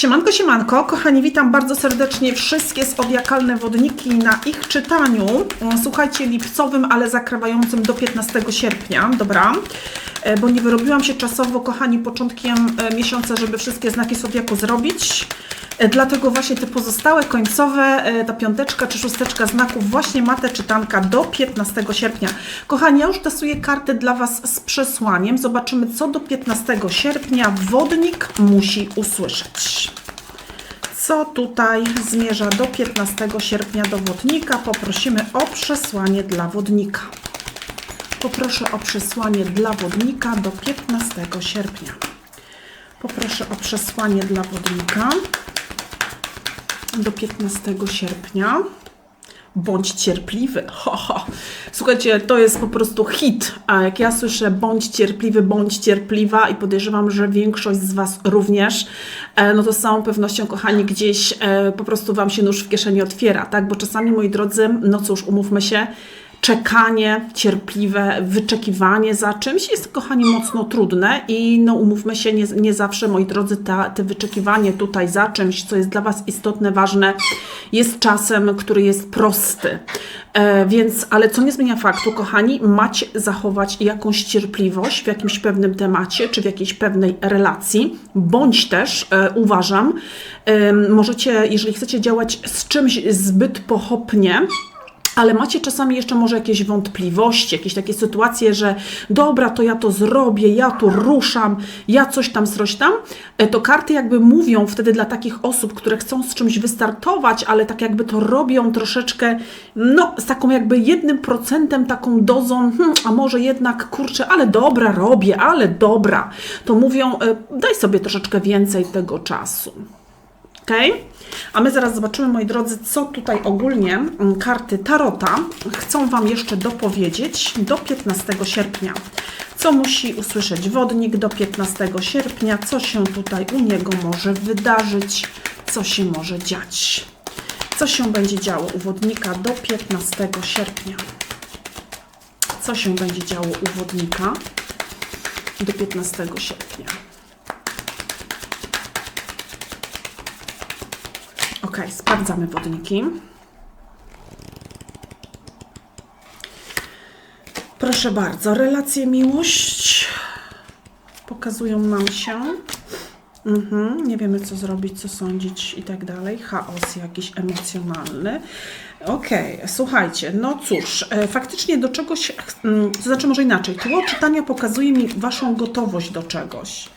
Siemanko, siemanko, kochani, witam bardzo serdecznie wszystkie zodiakalne wodniki na ich czytaniu. Słuchajcie, lipcowym, ale zakrywającym do 15 sierpnia, dobra? E, Bo nie wyrobiłam się czasowo, kochani, początkiem e, miesiąca, żeby wszystkie znaki zodiaku zrobić. E, Dlatego właśnie te pozostałe końcowe, e, ta piąteczka czy szósteczka znaków właśnie ma te czytanka do 15 sierpnia. Kochani, ja już testuję karty dla Was z przesłaniem. Zobaczymy, co do 15 sierpnia wodnik musi usłyszeć. Co tutaj zmierza do 15 sierpnia do wodnika? Poprosimy o przesłanie dla wodnika. Poproszę o przesłanie dla wodnika do 15 sierpnia. Poproszę o przesłanie dla wodnika do 15 sierpnia. Bądź cierpliwy. Ho, ho. Słuchajcie, to jest po prostu hit. A jak ja słyszę bądź cierpliwy, bądź cierpliwa i podejrzewam, że większość z Was również, e, no to z całą pewnością, kochani, gdzieś e, po prostu Wam się nóż w kieszeni otwiera, tak? Bo czasami, moi drodzy, no cóż, umówmy się, czekanie cierpliwe, wyczekiwanie za czymś jest, kochani, mocno trudne i no umówmy się, nie, nie zawsze, moi drodzy, ta, te wyczekiwanie tutaj za czymś, co jest dla Was istotne, ważne, jest czasem, który jest prosty. E, więc, ale co nie zmienia faktu, kochani, macie zachować jakąś cierpliwość w jakimś pewnym temacie, czy w jakiejś pewnej relacji, bądź też, e, uważam, e, możecie, jeżeli chcecie działać z czymś zbyt pochopnie, ale macie czasami jeszcze może jakieś wątpliwości, jakieś takie sytuacje, że dobra, to ja to zrobię, ja tu ruszam, ja coś tam, coś tam, e, to karty jakby mówią wtedy dla takich osób, które chcą z czymś wystartować, ale tak jakby to robią troszeczkę, no, z taką jakby jednym procentem, taką dozą, hmm, a może jednak, kurczę, ale dobra, robię, ale dobra, to mówią, e, daj sobie troszeczkę więcej tego czasu. Ok? A my zaraz zobaczymy, moi drodzy, co tutaj ogólnie mm, karty Tarota chcą Wam jeszcze dopowiedzieć do 15 sierpnia. Co musi usłyszeć wodnik do 15 sierpnia, co się tutaj u niego może wydarzyć, co się może dziać. Co się będzie działo u wodnika do 15 sierpnia? Co się będzie działo u wodnika do 15 sierpnia? Sprawdzamy wodniki. Proszę bardzo, relacje miłość pokazują nam się. Mhm, nie wiemy, co zrobić, co sądzić i tak dalej. Chaos jakiś emocjonalny. Okej, słuchajcie, no cóż, e, faktycznie do czegoś, mm, to znaczy może inaczej, tło czytania pokazuje mi Waszą gotowość do czegoś.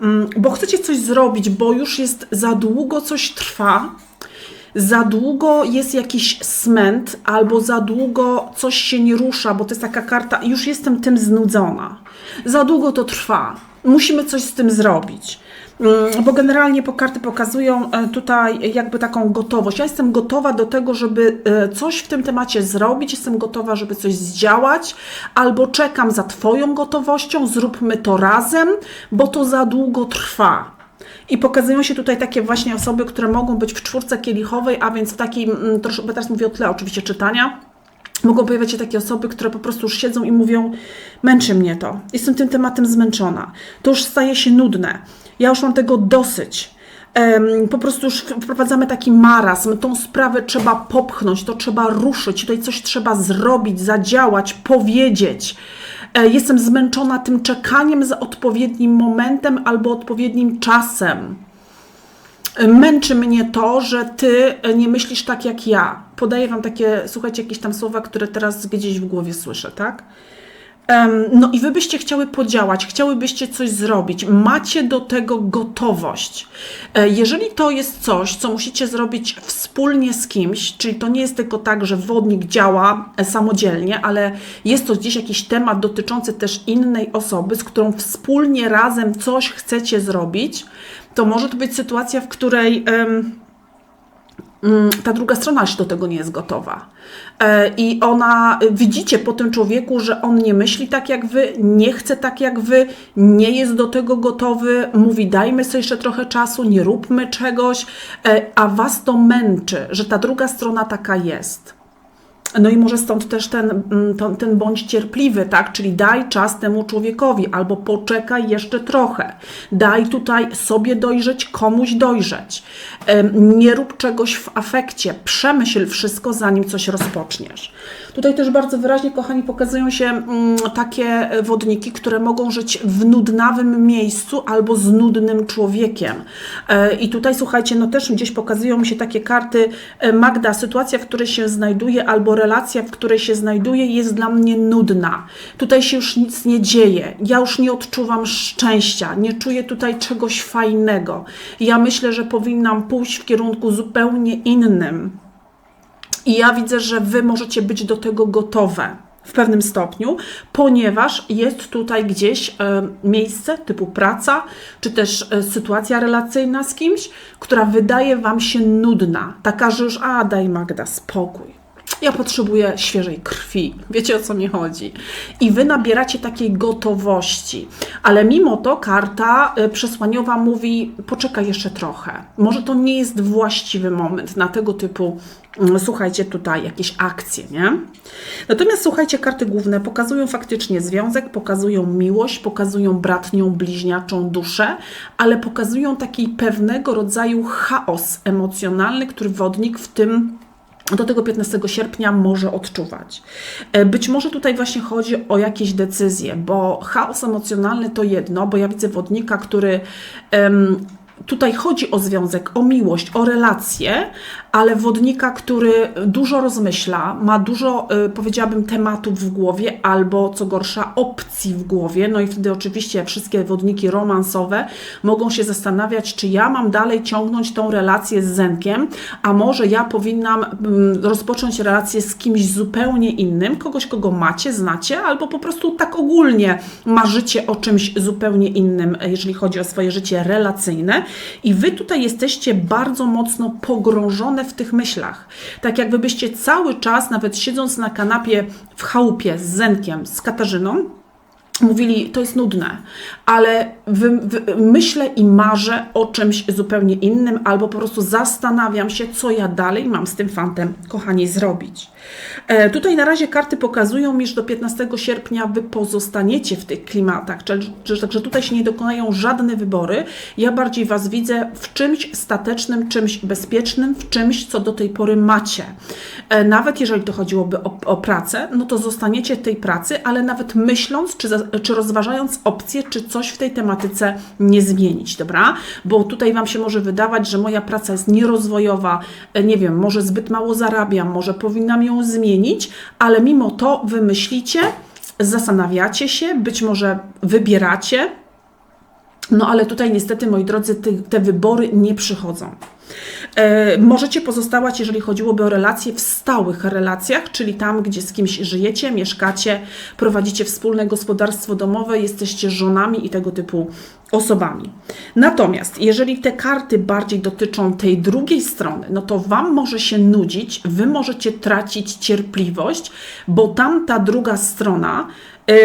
Mm, bo chcecie coś zrobić, bo już jest za długo coś trwa, za długo jest jakiś smęt, albo za długo coś się nie rusza, bo to jest taka karta, już jestem tym znudzona. Za długo to trwa. Musimy coś z tym zrobić. Mm, Bo generalnie karty pokazują e, tutaj jakby taką gotowość. Ja jestem gotowa do tego, żeby e, coś w tym temacie zrobić, jestem gotowa, żeby coś zdziałać, albo czekam za Twoją gotowością, zróbmy to razem, bo to za długo trwa. I pokazują się tutaj takie właśnie osoby, które mogą być w czwórce kielichowej, a więc w takim, mm, troszkę, teraz mówię o tle oczywiście czytania, mogą pojawiać się takie osoby, które po prostu już siedzą i mówią: Męczy mnie to, jestem tym tematem zmęczona, to już staje się nudne, ja już mam tego dosyć. Po prostu już wprowadzamy taki marazm, tą sprawę trzeba popchnąć, to trzeba ruszyć, tutaj coś trzeba zrobić, zadziałać, powiedzieć. E, Jestem zmęczona tym czekaniem za odpowiednim momentem albo odpowiednim czasem. Męczy mnie to, że ty nie myślisz tak jak ja. Podaję wam takie, słuchajcie, jakieś tam słowa, które teraz gdzieś w głowie słyszę, tak? No i wy byście chciały podziałać, chciałybyście coś zrobić, macie do tego gotowość. E, Jeżeli to jest coś, co musicie zrobić wspólnie z kimś, czyli to nie jest tylko tak, że wodnik działa e, samodzielnie, ale jest to gdzieś jakiś temat dotyczący też innej osoby, z którą wspólnie razem coś chcecie zrobić, to może to być sytuacja, w której. mm, ta druga strona się do tego nie jest gotowa. E, I ona, widzicie po tym człowieku, że on nie myśli tak jak wy, nie chce tak jak wy, nie jest do tego gotowy, mówi dajmy sobie jeszcze trochę czasu, nie róbmy czegoś, e, a was to męczy, że ta druga strona taka jest. No i może stąd też ten, mm, to, ten bądź cierpliwy, tak? Czyli daj czas temu człowiekowi, albo poczekaj jeszcze trochę. Daj tutaj sobie dojrzeć, komuś dojrzeć. Nie rób czegoś w afekcie. Przemyśl wszystko, zanim coś rozpoczniesz. Tutaj też bardzo wyraźnie, kochani, pokazują się mm, takie wodniki, które mogą żyć w nudnawym miejscu albo z nudnym człowiekiem. E, I tutaj, słuchajcie, no też gdzieś pokazują mi się takie karty. e, Magda, sytuacja, w której się znajduje, albo relacja, w której się znajduje, jest dla mnie nudna. Tutaj się już nic nie dzieje. Ja już nie odczuwam szczęścia, nie czuję tutaj czegoś fajnego. Ja myślę, że powinnam pójść w kierunku zupełnie innym. I ja widzę, że Wy możecie być do tego gotowe w pewnym stopniu, ponieważ jest tutaj gdzieś e, miejsce typu praca, czy też e, sytuacja relacyjna z kimś, która wydaje Wam się nudna. Taka, że już, a daj Magda, spokój. Ja potrzebuję świeżej krwi. Wiecie o co mi chodzi? I wy nabieracie takiej gotowości. Ale mimo to karta y, przesłaniowa mówi: poczekaj jeszcze trochę. Może to nie jest właściwy moment na tego typu, mm, słuchajcie, tutaj jakieś akcje, nie? Natomiast słuchajcie, karty główne pokazują faktycznie związek, pokazują miłość, pokazują bratnią, bliźniaczą duszę, ale pokazują taki pewnego rodzaju chaos emocjonalny, który wodnik w tym do tego 15 sierpnia może odczuwać. E, Być może tutaj właśnie chodzi o jakieś decyzje, bo chaos emocjonalny to jedno, bo ja widzę wodnika, który em, tutaj chodzi o związek, o miłość, o relacje, ale wodnika, który dużo rozmyśla, ma dużo, y, powiedziałabym, tematów w głowie, albo co gorsza, opcji w głowie. No i wtedy oczywiście wszystkie wodniki romansowe mogą się zastanawiać, czy ja mam dalej ciągnąć tą relację z Zenkiem, a może ja powinnam mm, rozpocząć relację z kimś zupełnie innym, kogoś, kogo macie, znacie, albo po prostu tak ogólnie marzycie o czymś zupełnie innym, jeżeli chodzi o swoje życie relacyjne. I wy tutaj jesteście bardzo mocno pogrążone w tych myślach. Tak jakby byście cały czas, nawet siedząc na kanapie w chałupie z Zenkiem, z Katarzyną, mówili, to jest nudne, ale wy, wy, myślę i marzę o czymś zupełnie innym, albo po prostu zastanawiam się, co ja dalej mam z tym fantem, kochani, zrobić. E, tutaj na razie karty pokazują mi, że do 15 sierpnia wy pozostaniecie w tych klimatach, czyli, że, także tutaj się nie dokonają żadne wybory. Ja bardziej was widzę w czymś statecznym, czymś bezpiecznym, w czymś, co do tej pory macie. E, nawet jeżeli to chodziłoby o, o pracę, no to zostaniecie tej pracy, ale nawet myśląc, czy, czy rozważając opcję, czy coś w tej tematyce nie zmienić, dobra? Bo tutaj Wam się może wydawać, że moja praca jest nierozwojowa, e, nie wiem, może zbyt mało zarabiam, może powinnam ją zmienić, ale mimo to wy myślicie, zastanawiacie się, być może wybieracie, no ale tutaj niestety, moi drodzy, te, te wybory nie przychodzą. E, możecie pozostawać, jeżeli chodziłoby o relacje, w stałych relacjach, czyli tam, gdzie z kimś żyjecie, mieszkacie, prowadzicie wspólne gospodarstwo domowe, jesteście żonami i tego typu osobami. Natomiast jeżeli te karty bardziej dotyczą tej drugiej strony, no to Wam może się nudzić, Wy możecie tracić cierpliwość, bo tamta druga strona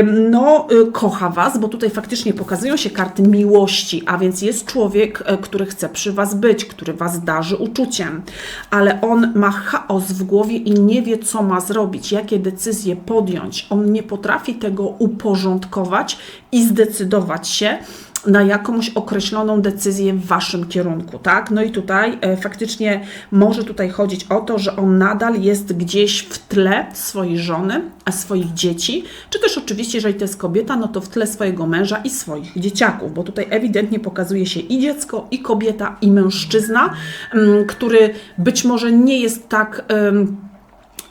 no, y, kocha Was, bo tutaj faktycznie pokazują się karty miłości, a więc jest człowiek, e, który chce przy Was być, który Was darzy uczuciem, ale on ma chaos w głowie i nie wie, co ma zrobić, jakie decyzje podjąć. On nie potrafi tego uporządkować i zdecydować się, na jakąś określoną decyzję w waszym kierunku, tak? No i tutaj e, faktycznie może tutaj chodzić o to, że on nadal jest gdzieś w tle swojej żony, a swoich dzieci, czy też oczywiście, jeżeli to jest kobieta, no to w tle swojego męża i swoich dzieciaków, bo tutaj ewidentnie pokazuje się i dziecko, i kobieta, i mężczyzna, mm, który być może nie jest tak.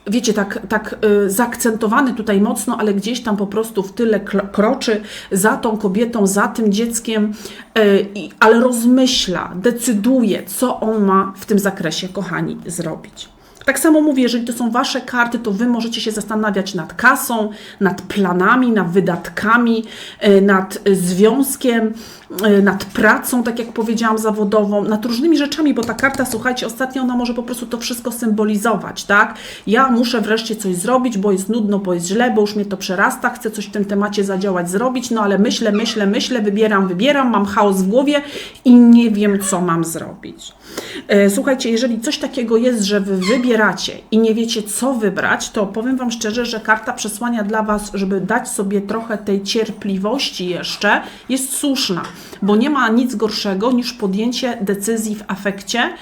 Wiecie, tak, tak y, zaakcentowany tutaj mocno, ale gdzieś tam po prostu w tyle kro- kroczy za tą kobietą, za tym dzieckiem, y, ale rozmyśla, decyduje, co on ma w tym zakresie, kochani, zrobić. Tak samo mówię, jeżeli to są Wasze karty, to Wy możecie się zastanawiać nad kasą, nad planami, nad wydatkami, y, nad y, związkiem, y, nad pracą, tak jak powiedziałam, zawodową, nad różnymi rzeczami, bo ta karta, słuchajcie, ostatnio ona może po prostu to wszystko symbolizować, tak? Ja muszę wreszcie coś zrobić, bo jest nudno, bo jest źle, bo już mnie to przerasta, chcę coś w tym temacie zadziałać, zrobić, no ale myślę, myślę, myślę, wybieram, wybieram, mam chaos w głowie i nie wiem, co mam zrobić. E, Słuchajcie, jeżeli coś takiego jest, że Wy wybieracie, wybieracie i nie wiecie, co wybrać, to powiem Wam szczerze, że karta przesłania dla Was, żeby dać sobie trochę tej cierpliwości jeszcze, jest słuszna, bo nie ma nic gorszego niż podjęcie decyzji w afekcie,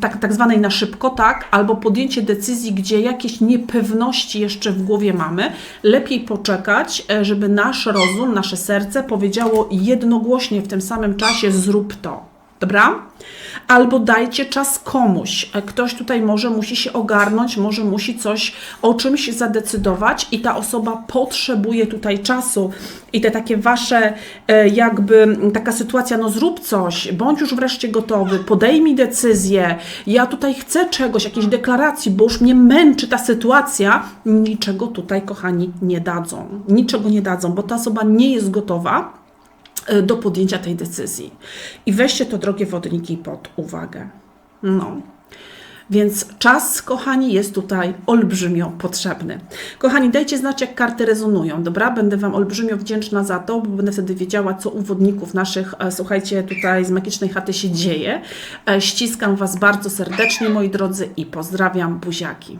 tak, tak zwanej na szybko, tak, albo podjęcie decyzji, gdzie jakieś niepewności jeszcze w głowie mamy. Lepiej poczekać, e, żeby nasz rozum, nasze serce powiedziało jednogłośnie w tym samym czasie: zrób to. Dobra? Albo dajcie czas komuś. E, Ktoś tutaj może musi się ogarnąć, może musi coś o czymś zadecydować i ta osoba potrzebuje tutaj czasu. I te takie wasze, e, jakby taka sytuacja, no zrób coś, bądź już wreszcie gotowy, podejmij decyzję, ja tutaj chcę czegoś, jakiejś deklaracji, bo już mnie męczy ta sytuacja, niczego tutaj, kochani, nie dadzą. Niczego nie dadzą, bo ta osoba nie jest gotowa do podjęcia tej decyzji. I weźcie to, drogie wodniki, pod uwagę. No. Więc czas, kochani, jest tutaj olbrzymio potrzebny. Kochani, dajcie znać, jak karty rezonują, dobra? Będę Wam olbrzymio wdzięczna za to, bo będę wtedy wiedziała, co u wodników naszych, e, słuchajcie, tutaj z Magicznej Chaty się dzieje. E, Ściskam Was bardzo serdecznie, moi drodzy, i pozdrawiam buziaki.